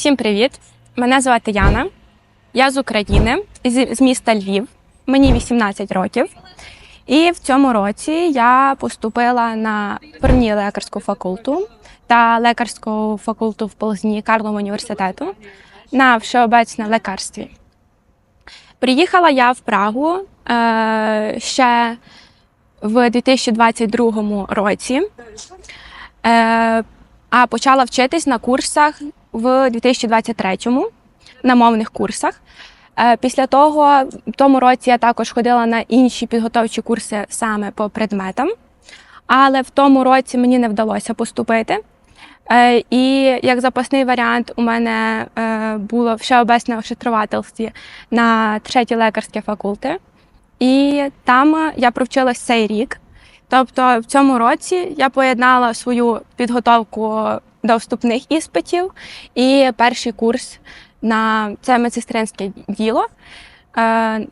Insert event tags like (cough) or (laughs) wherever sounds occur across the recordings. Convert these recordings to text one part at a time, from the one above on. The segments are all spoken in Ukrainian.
Всім привіт! Мене звати Яна. Я з України, з, міста Львів. Мені 18 років. І в цьому році я поступила на первні лекарську факульту та лекарську факульту в Ползні Карлова університету на всеобecне лекарстві. Приїхала я в Прагу е, ще в 2022 році, е, а почала вчитись на курсах в 2023-му на мовних курсах. Е, Після того, в тому році я також ходила на інші підготовчі курси саме по предметам, але в тому році мені не вдалося поступити. Е, І як запасний варіант у мене е, було ще обесне ошитровательстві на третій лекарські факульти. І там я провчилась цей рік. Тобто в цьому році я поєднала свою підготовку до вступних іспитів і перший курс на це медсестринське діло, е,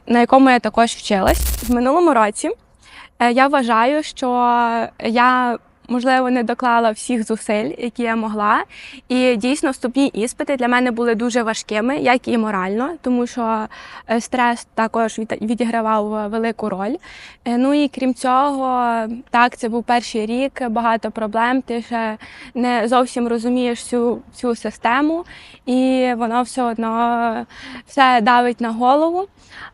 на якому я також вчилась. В минулому році е, я вважаю, що я. Можливо, не доклала всіх зусиль, які я могла. І дійсно вступні іспити для мене були дуже важкими, як і морально, тому що е, стрес також відігравав велику роль. Е, Ну і крім цього, так, це був перший рік, багато проблем. Ти ще не зовсім розумієш цю, цю систему, і воно все одно все давить на голову.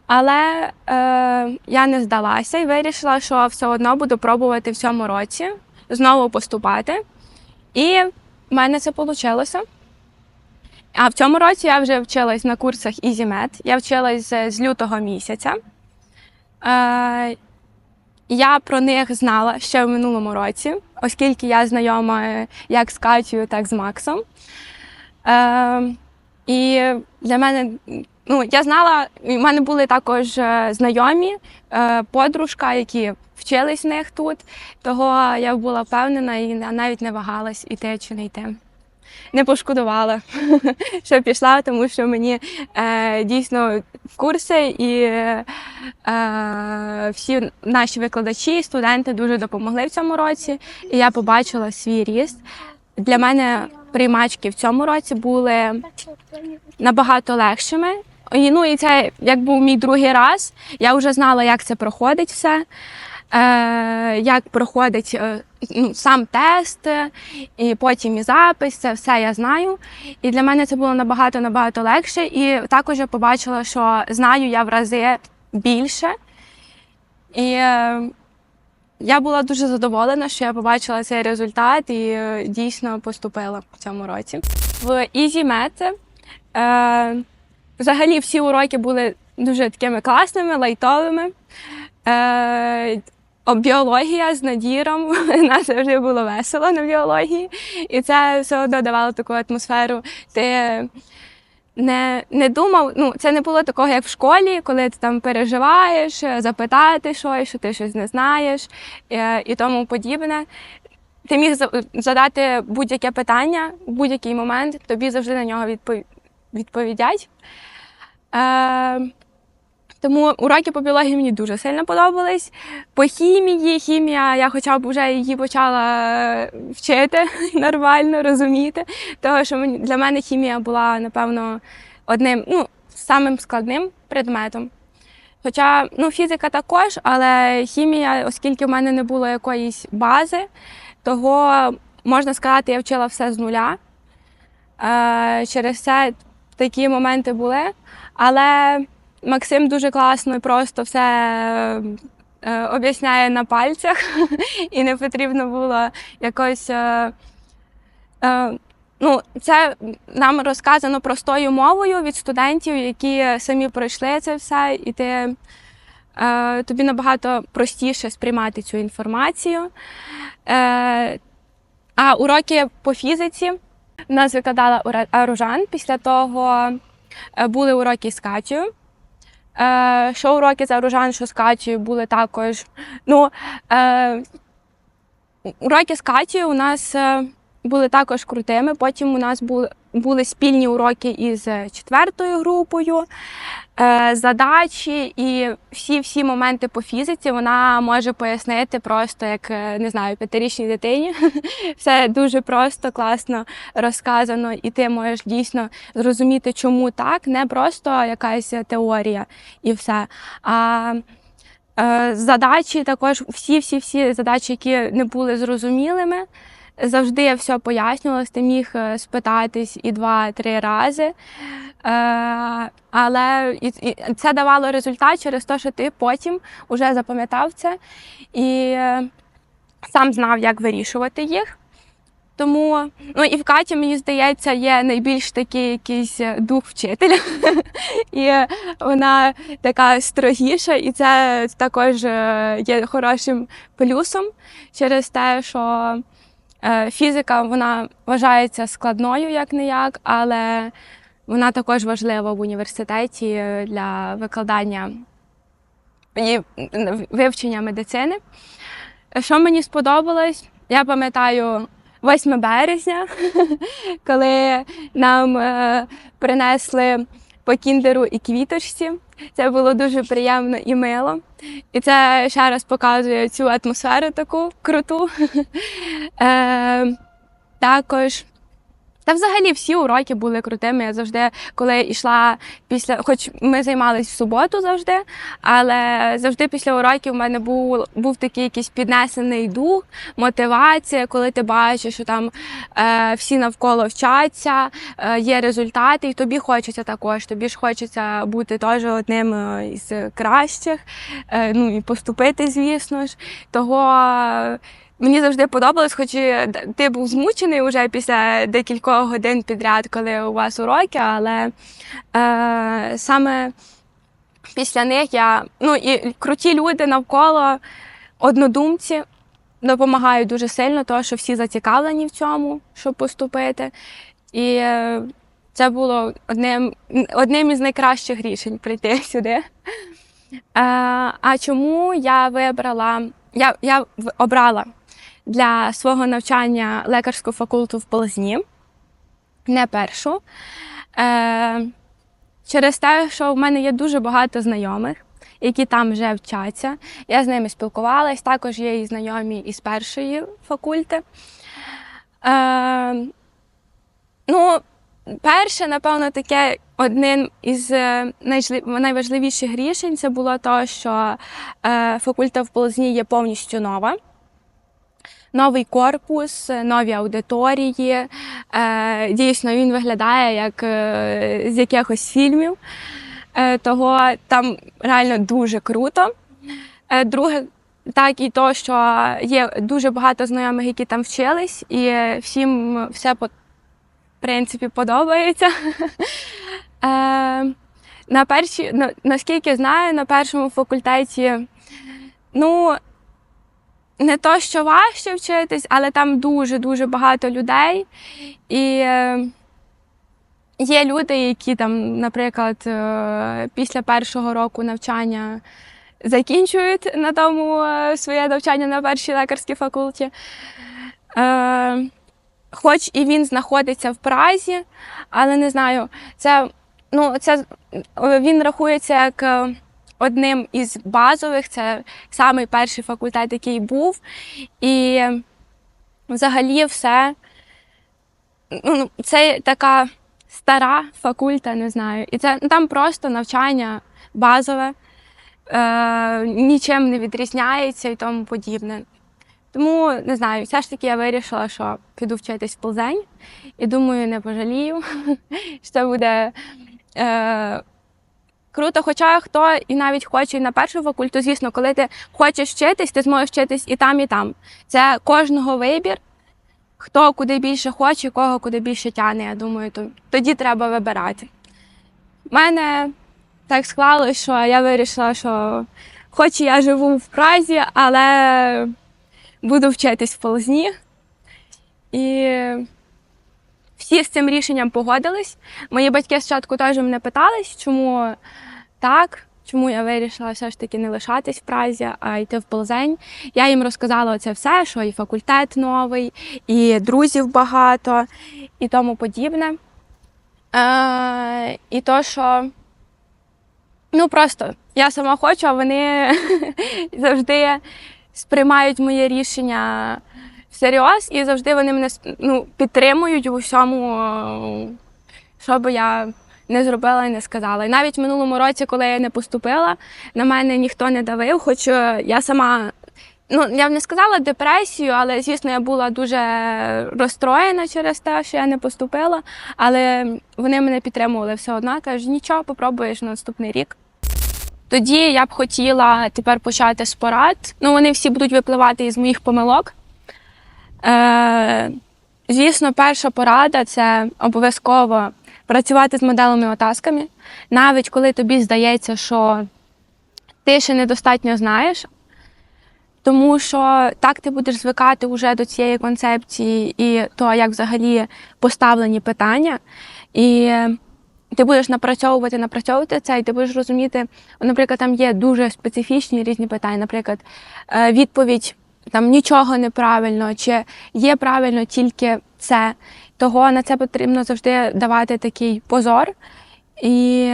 Але е, я не здалася і вирішила, що все одно буду пробувати в цьому році знову поступати. І в мене це вийшло. А в цьому році я вже вчилась на курсах EasyMed. Я вчилась з, з лютого місяця. Е, я про них знала ще в минулому році, оскільки я знайома е, як з Катєю, так і з Максом. Е, і для мене, ну, я знала, в мене були також е, знайомі, е, подружка, які вчились в них тут. Того я була впевнена і на- навіть не вагалась іти чи не йти. Не пошкодувала, (laughs) що пішла, тому що мені е, дійсно курси і е, всі наші викладачі, студенти дуже допомогли в цьому році, і я побачила свій ріст. Для мене приймачки в цьому році були набагато легшими. І, ну, і це як був мій другий раз. Я вже знала, як це проходить все, е, як проходить е, ну, сам тест, і потім і запис, це все я знаю. І для мене це було набагато набагато легше. І також я побачила, що знаю я в рази більше. І е, я була дуже задоволена, що я побачила цей результат і е, дійсно поступила в цьому році. В EasyMed е, взагалі всі уроки були дуже такими класними, лайтовими. Е, біологія з надіром. (laughs) Нас завжди було весело на біології. І це все одно давало таку атмосферу. Ти не, не думав, ну це не було такого, як в школі, коли ти там переживаєш, запитати щось, що ти щось не знаєш е, і тому подібне. Ти міг задати будь-яке питання в будь-який момент, тобі завжди на нього відпов- відповідять. Е, тому уроки по біології мені дуже сильно подобались. По хімії, хімія, я хоча б вже її почала вчити (laughs) нормально, розуміти. Тому що для мене хімія була, напевно, одним, ну, самим складним предметом. Хоча ну, фізика також, але хімія, оскільки в мене не було якоїсь бази, того, можна сказати, я вчила все з нуля. Е, через це такі моменти були. Але Максим дуже класно і просто все е, об'ясняє на пальцях, (laughs) і не потрібно було якось. Е, е, ну, це нам розказано простою мовою від студентів, які самі пройшли це все, і ти, тобі набагато простіше сприймати цю інформацію. А уроки по фізиці нас викладала Аружан. Після того е, були уроки з Катєю. Е, що уроки з Аружан, що з Катю були також. Ну, е, уроки з Катю у нас були також крутими. Потім у нас були були спільні уроки із четвертою групою, е, задачі і всі всі моменти по фізиці вона може пояснити просто як е, не знаю, п'ятирічній дитині. (laughs) Все дуже просто, класно розказано, і ти можеш дійсно зрозуміти, чому так, не просто якась теорія і все. А Е, Задачі також всі-всі-всі задачі, які не були зрозумілими. Завжди я все пояснювалось, ти міг е, спитатись і два-три рази. Е, але це давало результат через те, що ти потім вже запам'ятав це і е, сам знав, як вирішувати їх. Тому, ну і в Каті, мені здається, є найбільш такий якийсь дух вчителя. (laughs) І вона така строгіша, і це також є хорошим плюсом через те, що фізика вона вважається складною як не як, але вона також важлива в університеті для викладання і вивчення медицини. Що мені сподобалось, я пам'ятаю. 8 березня, (laughs) коли нам е, принесли по кіндеру і квіточці. Це було дуже приємно і мило. І це ще раз показує цю атмосферу таку круту. (laughs) Е, Також та взагалі всі уроки були крутими. Я завжди, коли йшла після, хоч ми займалися в суботу завжди, але завжди після уроків в мене був був такий якийсь піднесений дух, мотивація, коли ти бачиш, що там е, всі навколо вчаться, е, є результати, і тобі хочеться також. Тобі ж хочеться бути теж одним е, із кращих, е, ну і поступити, звісно ж. Того. Мені завжди подобалось, хоч ти був змучений вже після декількох годин підряд, коли у вас уроки, але е, саме після них я ну і круті люди навколо однодумці допомагають дуже сильно, тому що всі зацікавлені в цьому, щоб поступити. І е, це було одним одним із найкращих рішень прийти (laughs) сюди. Е, а чому я вибрала? Я, Я обрала для свого навчання лекарського факультету в Полозні, не першу. Е, Через те, що в мене є дуже багато знайомих, які там вже вчаться. Я з ними спілкувалась, також є і знайомі із першої факульти. Е, ну, Перше, напевно, таке одним із е, найважливіших рішень це було те, що е, факульта в Полозні є повністю нова новий корпус, нові аудиторії. Е, дійсно, він виглядає як е, з якихось фільмів. Е, того там реально дуже круто. Друге, так і то, що є дуже багато знайомих, які там вчились, і всім все в принципі подобається. (laughs) На перші, наскільки знаю, на першому факультеті, ну, не то, що важче вчитись, але там дуже-дуже багато людей. І е, є люди, які там, наприклад, е, після першого року навчання закінчують на тому е, своє навчання на першій лікарській факульті. Хоч і він знаходиться в Празі, але не знаю, це ну, це він рахується як одним із базових, це самий перший факультет, який був. І взагалі все ну, це така стара факульта, не знаю. І це ну, там просто навчання базове, е, нічим не відрізняється і тому подібне. Тому не знаю, все ж таки я вирішила, що піду вчитись в Плзень, і думаю, не пожалію, (laughs) що буде. Е, Круто, хоча хто і навіть хоче і на першу факульту, звісно, коли ти хочеш вчитись, ти зможеш вчитись і там, і там. Це кожного вибір. Хто куди більше хоче, кого куди більше тягне, я думаю, то тоді треба вибирати. У мене так склалося, що я вирішила, що хоч я живу в Празі, але буду вчитись в Полозні. І всі з цим рішенням погодились. Мої батьки спочатку теж мене питались, чому так, чому я вирішила все ж таки не лишатись в Празі, а йти в Ползень. Я їм розказала це все, що і факультет новий, і друзів багато, і тому подібне. Е, і то, що ну просто я сама хочу, а вони (laughs) завжди сприймають моє рішення всерйоз і завжди вони мене ну, підтримують у всьому, е, що би я не зробила і не сказала. І навіть в минулому році, коли я не поступила, на мене ніхто не давив, хоч е, я сама. Ну, я б не сказала депресію, але звісно, я була дуже розстроєна через те, що я не поступила. Але вони мене підтримували все одно. кажуть, нічого, попробуєш на наступний рік. Тоді я б хотіла тепер почати з порад. Ну, вони всі будуть випливати із моїх помилок. Е, звісно, перша порада це обов'язково працювати з моделами отасками, навіть коли тобі здається, що ти ще недостатньо знаєш, тому що так ти будеш звикати вже до цієї концепції і того, як взагалі поставлені питання. І ти будеш напрацьовувати, напрацьовувати це, і ти будеш розуміти, наприклад, там є дуже специфічні різні питання, наприклад, е, відповідь там нічого неправильно, чи є правильно тільки це. Того на це потрібно завжди давати такий позор і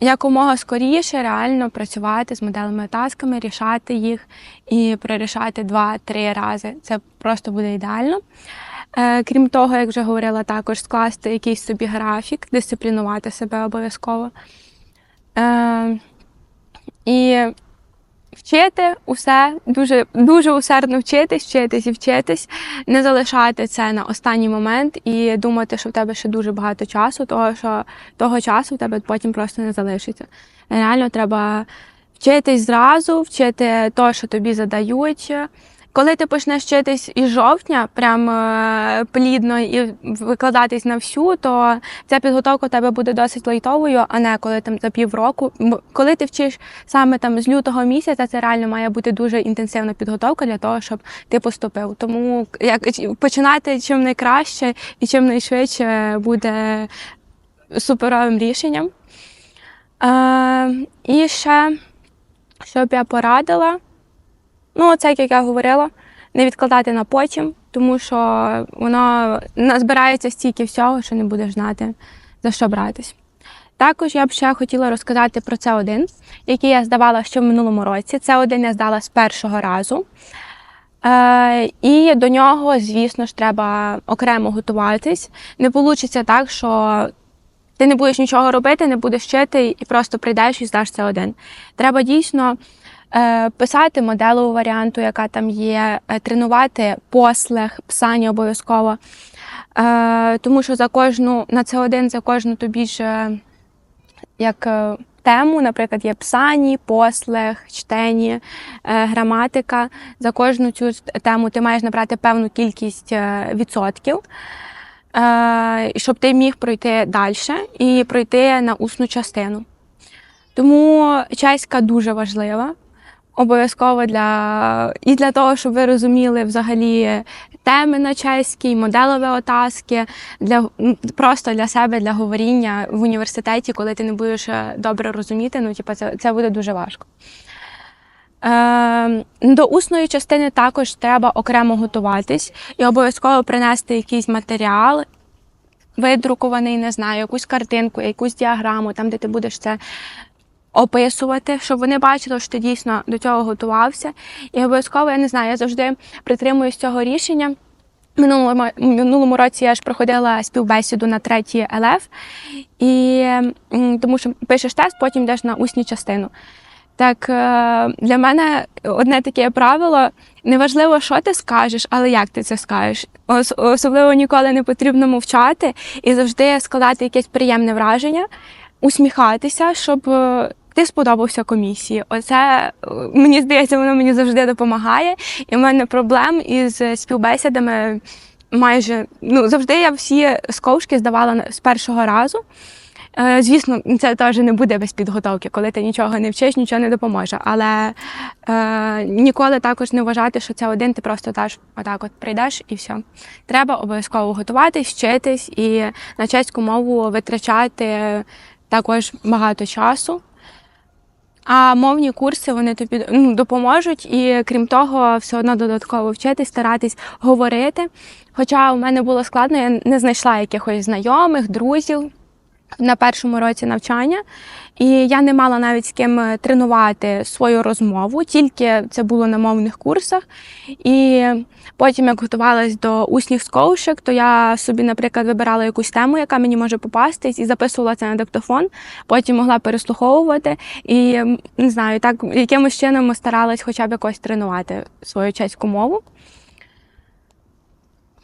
якомога скоріше реально працювати з моделями тасками, рішати їх і прорішати два-три рази. Це просто буде ідеально. Е, Крім того, як вже говорила, також скласти якийсь собі графік, дисциплінувати себе обов'язково. Е, І вчити усе, дуже дуже усердно вчитись, вчитись і вчитись, не залишати це на останній момент і думати, що в тебе ще дуже багато часу, того що того часу в тебе потім просто не залишиться. Реально треба вчитись зразу, вчити те, що тобі задають. Коли ти почнеш вчитись із жовтня, прям е, плідно і викладатись на всю, то ця підготовка у тебе буде досить лайтовою, а не коли там за півроку. Коли ти вчиш саме там з лютого місяця, це реально має бути дуже інтенсивна підготовка для того, щоб ти поступив. Тому як починати чим найкраще і чим найшвидше буде суперовим рішенням. Е, І ще, щоб я порадила. Ну, це, як я говорила, не відкладати на потім, тому що воно назбирається стільки всього, що не будеш знати, за що братись. Також я б ще хотіла розказати про це один, який я здавала ще в минулому році. Це один я здала з першого разу. Е, І до нього, звісно ж, треба окремо готуватись. Не вийде так, що ти не будеш нічого робити, не будеш вчити і просто прийдеш і здаш це один. Треба дійсно писати моделову варіанту, яка там є, е, тренувати послег, писання обов'язково. Е, тому що за кожну на це один за кожну тобі ж як тему, наприклад, є писані, послег, чтені, граматика. За кожну цю тему ти маєш набрати певну кількість відсотків. Щоб ти міг пройти далі і пройти на усну частину. Тому чеська дуже важлива обов'язково для і для того, щоб ви розуміли взагалі теми на чеській, моделові отаски, для просто для себе, для говоріння в університеті, коли ти не будеш е, добре розуміти, ну типу, це, це буде дуже важко. Е, До усної частини також треба окремо готуватись і обов'язково принести якийсь матеріал. Видрукований, не знаю, якусь картинку, якусь діаграму, там, де ти будеш це описувати, щоб вони бачили, що ти дійсно до цього готувався. І обов'язково, я не знаю, я завжди притримуюсь цього рішення. Минулому минулому році я ж проходила співбесіду на третій ЛФ, і тому що пишеш тест, потім йдеш на усні частину. Так, е, для мене одне таке правило: неважливо, що ти скажеш, але як ти це скажеш. Особливо ніколи не потрібно мовчати і завжди складати якесь приємне враження, усміхатися, щоб е, ти сподобався комісії. Оце е, мені здається, воно мені завжди допомагає. І в мене проблем із співбесідами майже ну завжди я всі сковшки здавала з першого разу. Е, звісно, це теж не буде без підготовки, коли ти нічого не вчиш, нічого не допоможе. Але е, ніколи також не вважати, що це один, ти просто теж отак от прийдеш і все. Треба обов'язково готуватись, вчитись і на чеську мову витрачати також багато часу. А мовні курси вони тобі ну, допоможуть, і крім того, все одно додатково вчитись, старатись говорити. Хоча у мене було складно, я не знайшла якихось знайомих, друзів, на першому році навчання, і я не мала навіть з ким е, тренувати свою розмову, тільки це було на мовних курсах. І потім, як готувалась до усніх скоушек, то я собі, наприклад, вибирала якусь тему, яка мені може попастись, і записувала це на диктофон. Потім могла переслуховувати і не знаю, так якимось чином старалась хоча б якось тренувати свою чеську мову.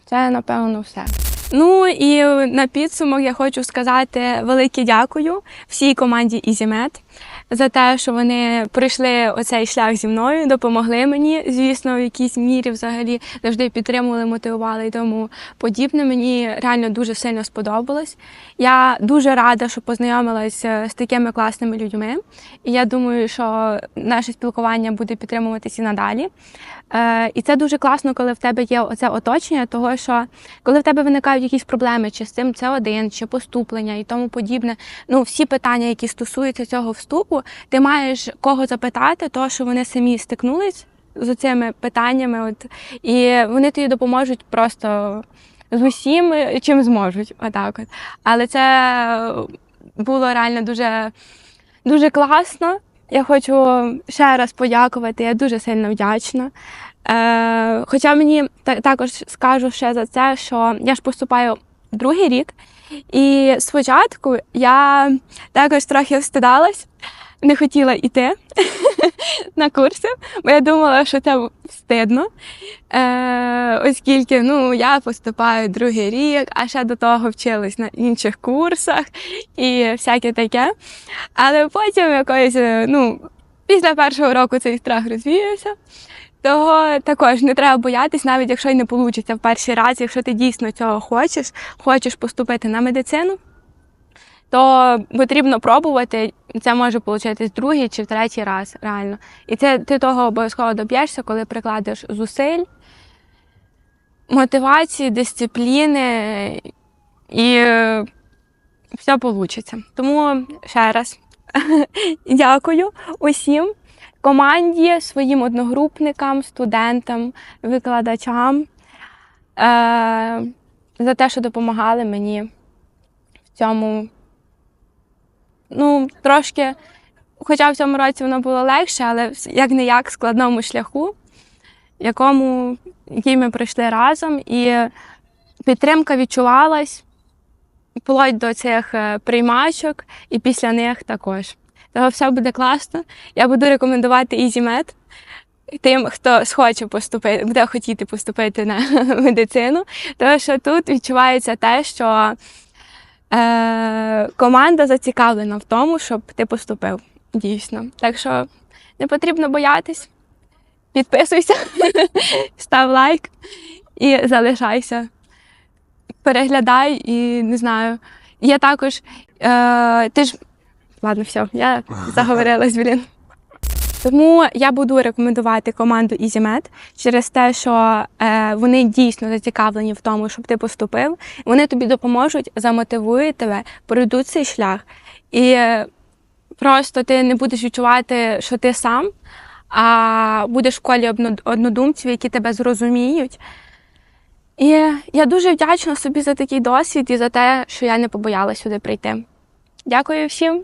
Це напевно все. Ну і на підсумок я хочу сказати велике дякую всій команді EasyMed за те, що вони пройшли оцей шлях зі мною, допомогли мені, звісно, в якійсь мірі взагалі завжди підтримували, мотивували і тому подібне. Мені реально дуже сильно сподобалось. Я дуже рада, що познайомилася з такими класними людьми. І я думаю, що наше спілкування буде підтримуватися і надалі. Е, і це дуже класно, коли в тебе є оце оточення, того що коли в тебе виникають якісь проблеми, чи з цим С1, чи поступлення і тому подібне, ну всі питання, які стосуються цього вступу, ти маєш кого запитати, того що вони самі стикнулись з цими питаннями, от і вони тобі допоможуть просто з усім, чим зможуть. Отак от. Але це було реально дуже, дуже класно. Я хочу ще раз подякувати, я дуже сильно вдячна. Е, хоча мені також скажу ще за це, що я ж поступаю другий рік, і спочатку я також трохи встидалась, не хотіла йти (laughs) на курси, бо я думала, що це встидно, е, оскільки ну, я поступаю другий рік, а ще до того вчилась на інших курсах і всяке таке. Але потім якось, е, ну, після першого року цей страх розвіявся. Того також не треба боятись, навіть якщо й не вийде в перший раз, якщо ти дійсно цього хочеш, хочеш поступити на медицину, то потрібно пробувати. Це може вийти другий чи третій раз, реально. І це ти того обов'язково доб'єшся, коли прикладеш зусиль, мотивації, дисципліни і е, все вийде. Тому ще раз (laughs) дякую усім команді, своїм одногрупникам, студентам, викладачам е, за те, що допомагали мені в цьому. Ну, трошки, хоча в цьому році воно було легше, але як не як складному шляху, якому, який ми пройшли разом, і підтримка відчувалась вплоть до цих е, приймачок, і після них також. Того все буде класно. Я буду рекомендувати EasyMed тим, хто схоче поступити, буде хотіти поступити на (laughs) медицину, тому що тут відчувається те, що е, команда зацікавлена в тому, щоб ти поступив. Дійсно. Так що не потрібно боятись. Підписуйся, (laughs) став лайк і залишайся. Переглядай і не знаю. Я також. Е, ти ж. Ладно, все, я (laughs) заговорилась, блін. Тому я буду рекомендувати команду EasyMed через те, що е, вони дійсно зацікавлені в тому, щоб ти поступив. Вони тобі допоможуть, замотивують тебе, пройдуть цей шлях. І е, просто ти не будеш відчувати, що ти сам, а будеш в колі однодумців, які тебе зрозуміють. І я дуже вдячна собі за такий досвід і за те, що я не побоялась сюди прийти. Дякую всім.